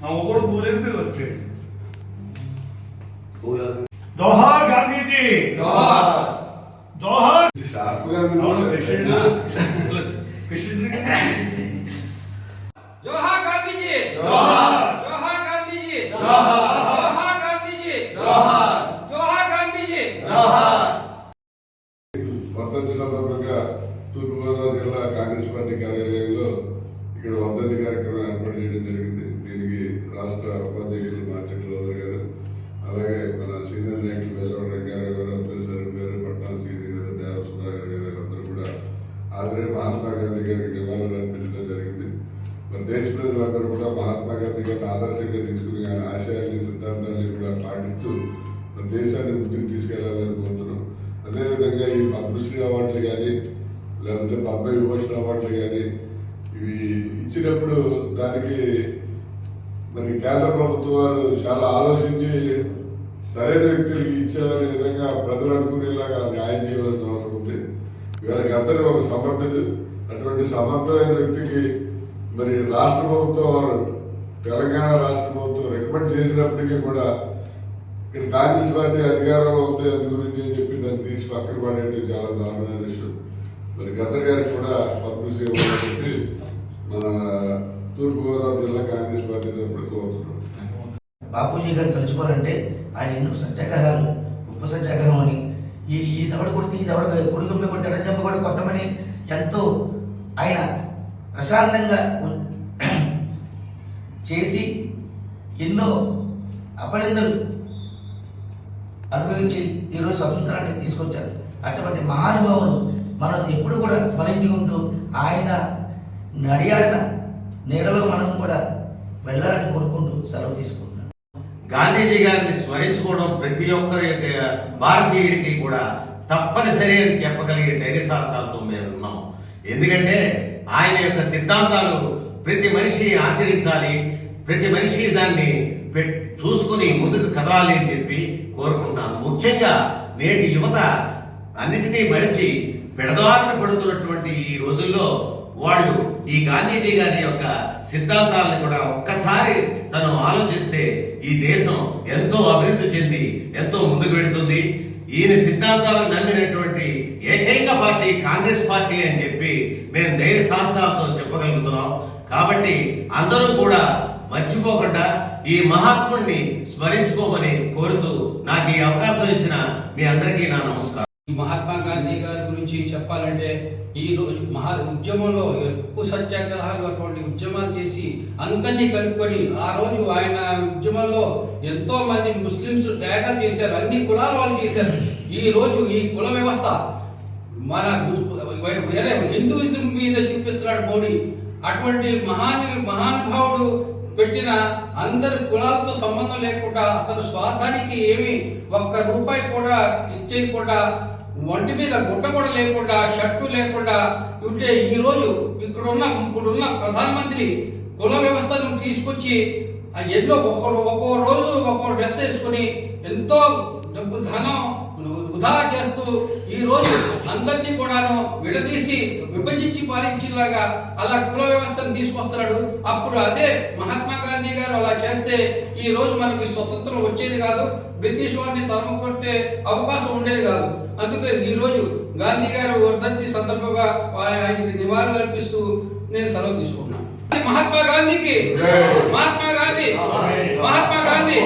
ఆ ఒకడు పూలేదు మీరు వచ్చేది పూలను జోహార్ గాంధీజీ జోహార్ షార్ప్గా అవును ప్రెసిడెంట్ ప్రెసిడెంట్ జోహార్ గాంధీజీ జోహార్. జోహార్ గాంధీజీ జోహార్. జోహార్ గాంధీజీ జోహార్. జోహార్ గాంధీజీ జోహార్ వర్ధంతి సందర్భంగా తూర్పుగోదావరి జిల్లా కాంగ్రెస్ పార్టీ కార్యాలయంలో ఇక్కడ వర్ధంతి కార్యక్రమం ఏర్పాటు చేయడం జరిగింది దీనికి రాష్ట్ర ఉపాధ్యక్షులు మార్చెట్ లోదర్ గారు అలాగే మన సీనియర్ నాయకులు బెజవాడ రంగారావు గారు అబ్దుల్ సరీఫ్ గారు పట్నా సీని గారు దేవ సుధాకర్ గారు అందరూ కూడా ఆదరే మహాత్మా గాంధీ గారికి నివాళులు అర్పించడం జరిగింది. మన దేశ ప్రజలందరూ కూడా మహాత్మా గాంధీ గారిని ఆదర్శంగా తీసుకుని ఆయన ఆశయాన్ని సిద్ధాంతాన్ని కూడా పాటిస్తూ మన దేశాన్ని ముందుకు తీసుకెళ్ళాలని కోరుతున్నాం. అదేవిధంగా ఈ పద్మశ్రీ అవార్డులు కానీ లేకపోతే పద్మ విభూషణ అవార్డులు కానీ ఇవి ఇచ్చినప్పుడు దానికి మరి కేంద్ర ప్రభుత్వం వారు చాలా ఆలోచించి సరైన వ్యక్తులకి ఇచ్చారనే విధంగా ప్రజలు అనుకునేలాగా న్యాయం చేయవలసిన అవసరం ఉంది. వీళ్ళకి అందరూ ఒక సమర్థుడు. అటువంటి సమర్థమైన వ్యక్తికి మరి రాష్ట్ర ప్రభుత్వం వారు తెలంగాణ రాష్ట్ర ప్రభుత్వం రికమెండ్ చేసినప్పటికీ కూడా ఇక్కడ కాంగ్రెస్ పార్టీ అధికారంలో ఉంది అందు గురించి అని చెప్పి దాన్ని తీసి పక్కన పడేది చాలా దారుణమైన విషయం. మరి గద్దర్ గారికి కూడా పద్మశ్రీ చెప్పి మన తూర్పుగోదావరి జిల్లా కాంగ్రెస్ పార్టీ తరఫున కోరుతున్నాను బాపూజీ గారిని తలుచుకోవాలంటే ఆయన ఎన్నో సత్యాగ్రహాలు ఉప్పు సత్యాగ్రహం అని. ఈ ఈ దవడ కొడితే ఈ దవడ కొడుకమ్మ కొడితే ఎడజమ్మ కూడా కొట్టమని ఎంతో ఆయన ప్రశాంతంగా చేసి ఎన్నో అపనిందలు అనుభవించి ఈరోజు స్వతంత్రాన్ని తీసుకొచ్చారు. అటువంటి మహానుభావులు మనం ఎప్పుడు కూడా స్మరించుకుంటూ ఆయన నడియాడిన నీడలో మనం కూడా వెళ్ళాలని కోరుకుంటూ సెలవు తీసుకుంటున్నాను గాంధీజీ గారిని స్మరించుకోవడం ప్రతి ఒక్కరి భారతీయుడికి కూడా తప్పనిసరి అని చెప్పగలిగే ధైర్య సాహసాలతో మేము ఉన్నాం. ఎందుకంటే ఆయన యొక్క సిద్ధాంతాలు ప్రతి మనిషి ఆచరించాలి ప్రతి మనిషి దాన్ని చూసుకుని ముందుకు కదలాలి అని చెప్పి కోరుకుంటున్నాను. ముఖ్యంగా నేటి యువత అన్నిటినీ మరిచి పెడదారిన పడుతున్నటువంటి ఈ రోజుల్లో వాళ్ళు ఈ గాంధీజీ గారి యొక్క సిద్ధాంతాలను కూడా ఒక్కసారి తను ఆలోచిస్తే ఈ దేశం ఎంతో అభివృద్ధి చెంది ఎంతో ముందుకు వెళుతుంది. ఈయన సిద్ధాంతాలను నమ్మినటువంటి ఏకైక పార్టీ కాంగ్రెస్ పార్టీ అని చెప్పి మేము ధైర్య సాహసాలతో చెప్పగలుగుతున్నాం. కాబట్టి అందరూ కూడా మర్చిపోకుండా ఈ మహాత్ముడిని స్మరించుకోమని కోరుతూ నాకు ఈ అవకాశం ఇచ్చిన మీ అందరికీ నా నమస్కారం ఈ మహాత్మా గాంధీ గారి గురించి చెప్పాలంటే ఈ రోజు మహా ఉద్యమంలో ఎక్కువ సత్యాగ్రహాలు అటువంటి ఉద్యమాలు చేసి అందరినీ కలుపుకొని ఆ రోజు ఆయన ఉద్యమంలో ఎంతో మంది ముస్లిమ్స్ త్యాగాలు చేశారు అన్ని కులాల వాళ్ళు చేశారు. ఈ రోజు ఈ కుల వ్యవస్థ మన వేరే హిందూయిజం మీద చూపిస్తున్నాడు మోడీ. అటువంటి మహాన్ మహానుభావుడు పెట్టిన అందరి కులాలతో సంబంధం లేకుండా అతను స్వార్థానికి ఏమి ఒక్క రూపాయి కూడా ఇచ్చేయకుండా ఒంటి మీద గుడ్డ కూడా లేకుండా షర్టు లేకుండా ఉంటే ఈ రోజు ఇక్కడున్న ఇప్పుడున్న ప్రధానమంత్రి కుల వ్యవస్థను తీసుకొచ్చి ఆ ఎన్నో ఒక్కో ఒక్కో రోజు ఒక్కో డ్రెస్ వేసుకుని ఎంతో డబ్బు ధనం వృధా చేస్తూ ఈ రోజు అందరినీ కూడాను విడదీసి విభజించి పాలించేలాగా అలా కుల వ్యవస్థను తీసుకొస్తున్నాడు. అప్పుడు అదే మహాత్మా గాంధీ గారు అలా చేస్తే ఈ రోజు మనకి స్వతంత్రం వచ్చేది కాదు. బ్రిటిష్ వారిని తరమ కొట్టే అవకాశం ఉండేది కాదు. అందుకే ఈ రోజు గాంధీ గారు వర్ధంతి సందర్భంగా ఆయనకి నివాళులు అర్పిస్తూ నేను సెలవు తీసుకున్నాను మహాత్మా గాంధీకి మహాత్మా గాంధీ మహాత్మా గాంధీ.